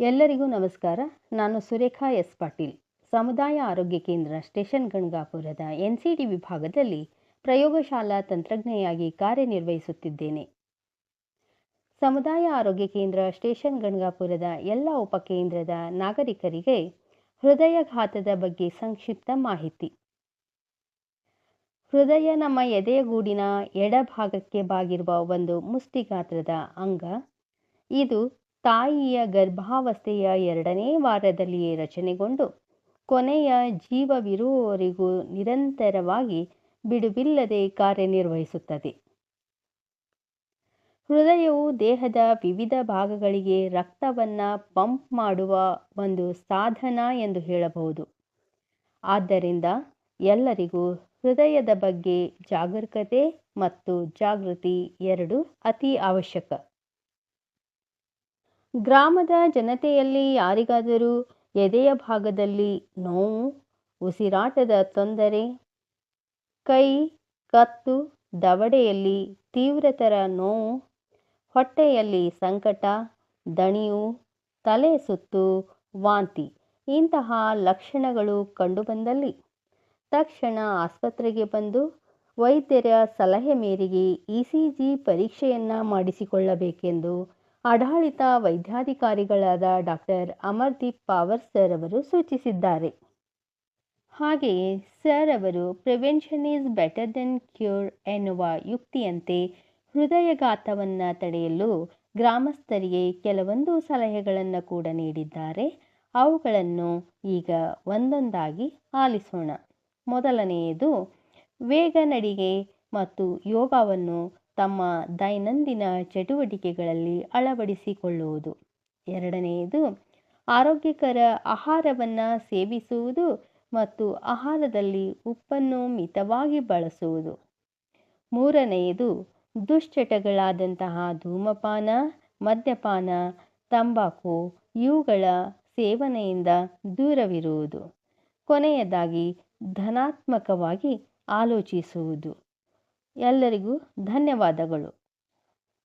ಎಲ್ಲರಿಗೂ ನಮಸ್ಕಾರ. ನಾನು ಸುರೇಖಾ ಎಸ್ ಪಾಟೀಲ್. ಸಮುದಾಯ ಆರೋಗ್ಯ ಕೇಂದ್ರ ಸ್ಟೇಷನ್ ಗಂಗಾಪುರದ ಎನ್ ಸಿ ಡಿ ವಿಭಾಗದಲ್ಲಿ ಪ್ರಯೋಗಶಾಲಾ ತಂತ್ರಜ್ಞೆಯಾಗಿ ಕಾರ್ಯನಿರ್ವಹಿಸುತ್ತಿದ್ದೇನೆ. ಸಮುದಾಯ ಆರೋಗ್ಯ ಕೇಂದ್ರ ಸ್ಟೇಷನ್ ಗಂಗಾಪುರದ ಎಲ್ಲ ಉಪಕೇಂದ್ರದ ನಾಗರಿಕರಿಗೆ ಹೃದಯಘಾತದ ಬಗ್ಗೆ ಸಂಕ್ಷಿಪ್ತ ಮಾಹಿತಿ. ಹೃದಯ ನಮ್ಮ ಎದೆಯ ಗೂಡಿನ ಎಡಭಾಗಕ್ಕೆ ಬಾಗಿರುವ ಒಂದು ಮುಷ್ಟಿಗಾತ್ರದ ಅಂಗ. ಇದು ತಾಯಿಯ ಗರ್ಭಾವಸ್ಥೆಯ ಎರಡನೇ ವಾರದಲ್ಲಿಯೇ ರಚನೆಗೊಂಡು ಕೊನೆಯ ಜೀವವಿರುವವರಿಗೂ ನಿರಂತರವಾಗಿ ಬಿಡುವಿಲ್ಲದೆ ಕಾರ್ಯನಿರ್ವಹಿಸುತ್ತದೆ. ಹೃದಯವು ದೇಹದ ವಿವಿಧ ಭಾಗಗಳಿಗೆ ರಕ್ತವನ್ನು ಪಂಪ್ ಮಾಡುವ ಒಂದು ಸಾಧನ ಎಂದು ಹೇಳಬಹುದು. ಆದ್ದರಿಂದ ಎಲ್ಲರಿಗೂ ಹೃದಯದ ಬಗ್ಗೆ ಜಾಗರೂಕತೆ ಮತ್ತು ಜಾಗೃತಿ ಎರಡು ಅತಿ ಅವಶ್ಯಕ. ಗ್ರಾಮದ ಜನತೆಯಲ್ಲಿ ಯಾರಿಗಾದರೂ ಎದೆಯ ಭಾಗದಲ್ಲಿ ನೋವು, ಉಸಿರಾಟದ ತೊಂದರೆ, ಕೈ, ಕತ್ತು, ದವಡೆಯಲ್ಲಿ ತೀವ್ರತರ ನೋವು, ಹೊಟ್ಟೆಯಲ್ಲಿ ಸಂಕಟ ದಣಿಯು ತಲೆ ಸುತ್ತು, ವಾಂತಿ ಇಂತಹ ಲಕ್ಷಣಗಳು ಕಂಡುಬಂದಲ್ಲಿ. ತಕ್ಷಣ ಆಸ್ಪತ್ರೆಗೆ ಬಂದು ವೈದ್ಯರ ಸಲಹೆ ಮೇರೆಗೆ ಇ ಸಿ ಜಿ ಪರೀಕ್ಷೆಯನ್ನು ಮಾಡಿಸಿಕೊಳ್ಳಬೇಕೆಂದು ಆಡಳಿತ ವೈದ್ಯಾಧಿಕಾರಿಗಳಾದ ಡಾಕ್ಟರ್ ಅಮರ್ದೀಪ್ ಪಾವರ್ ಸರ್ ಅವರು ಸೂಚಿಸಿದ್ದಾರೆ. ಹಾಗೆಯೇ ಸರ್ ಅವರು prevention is better than cure ಎನ್ನುವ ಯುಕ್ತಿಯಂತೆ ಹೃದಯಘಾತವನ್ನು ತಡೆಯಲು ಗ್ರಾಮಸ್ಥರಿಗೆ ಕೆಲವೊಂದು ಸಲಹೆಗಳನ್ನು ಕೂಡ ನೀಡಿದ್ದಾರೆ. ಅವುಗಳನ್ನು ಈಗ ಒಂದೊಂದಾಗಿ ಆಲಿಸೋಣ. ಮೊದಲನೆಯದು ವೇಗ ನಡಿಗೆ ಮತ್ತು ಯೋಗವನ್ನು ತಮ್ಮ ದೈನಂದಿನ ಚಟುವಟಿಕೆಗಳಲ್ಲಿ ಅಳವಡಿಸಿಕೊಳ್ಳುವುದು. ಎರಡನೆಯದು, ಆರೋಗ್ಯಕರ ಆಹಾರವನ್ನು ಸೇವಿಸುವುದು ಮತ್ತು ಆಹಾರದಲ್ಲಿ ಉಪ್ಪನ್ನು ಮಿತವಾಗಿ ಬಳಸುವುದು. ಮೂರನೆಯದು, ದುಶ್ಚಟಗಳಾದಂತಹ ಧೂಮಪಾನ, ಮದ್ಯಪಾನ, ತಂಬಾಕು ಇವುಗಳ ಸೇವನೆಯಿಂದ ದೂರವಿರುವುದು. ಕೊನೆಯದಾಗಿ, ಧನಾತ್ಮಕವಾಗಿ ಆಲೋಚಿಸುವುದು. ಎಲ್ಲರಿಗೂ ಧನ್ಯವಾದಗಳು.